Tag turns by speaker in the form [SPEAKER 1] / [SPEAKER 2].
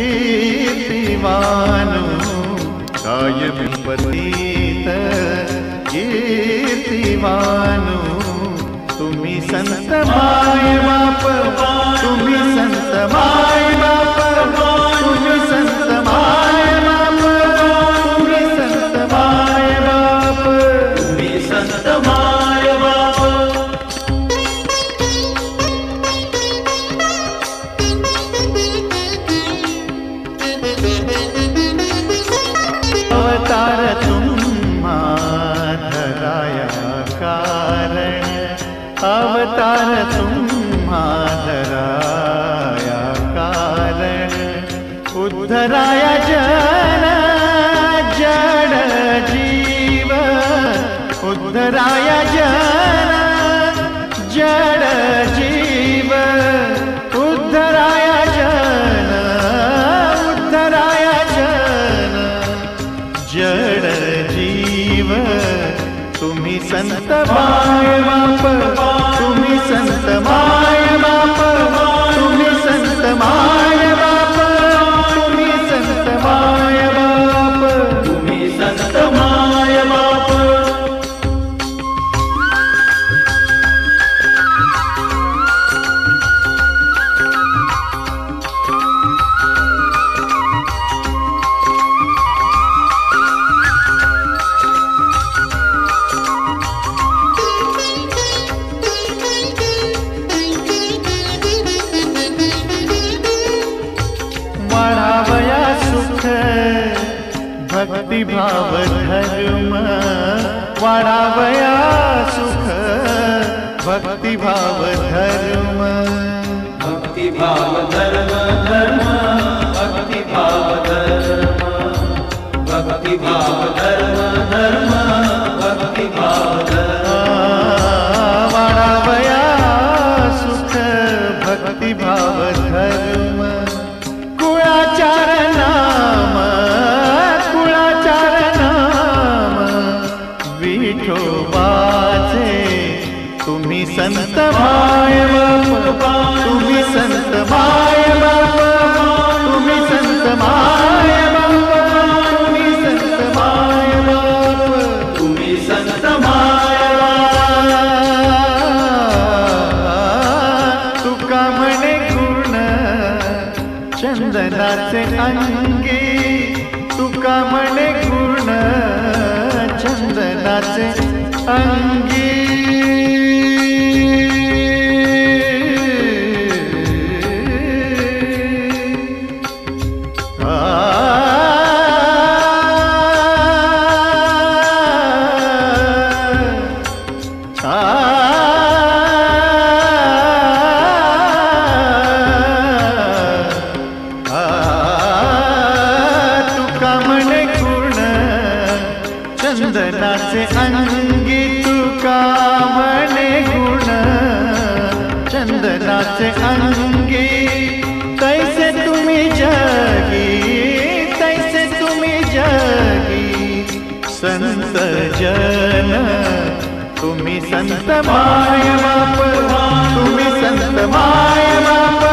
[SPEAKER 1] कीर्तिवानु हो। कायमी पतीत कीर्तिवानु हो। तुम्ही संत माय बाप हो। तुम्ही संत माय अवतार तुम्हा धराया कारण। अवतार तुम्हा धराया कारण। उद्धराया जन जड जीव। उद्धराया जन संत सुख भक्तिभाव धर्म वाढावया सुख भक्तिभाव धर्म।
[SPEAKER 2] भक्ती भाव धर्म धर्म भक्ती भाव धर्म। भक्ती भाव धर्म धर्म भक्ती भाव धर्म।
[SPEAKER 1] वाढावया सुख भक्तिभाव धर्म। विठोबाचे तुम्ही संत माय तुम्ही संत माय तुम्ही संत माय तुम्ही संत माय
[SPEAKER 2] तुम्ही संत माय
[SPEAKER 1] तुका म्हणे गुण चंदनाचे अंगी. तुका म्हणे नाचे अंगी चंदनाचे अंगी तुका म्हणे गुण. चंदनाचे अंगी तैसे तुम्ही जगी तैसे तुम्ही जगी. संत जन तुम्ही संत माय बाप तुम्ही संत माय बाप.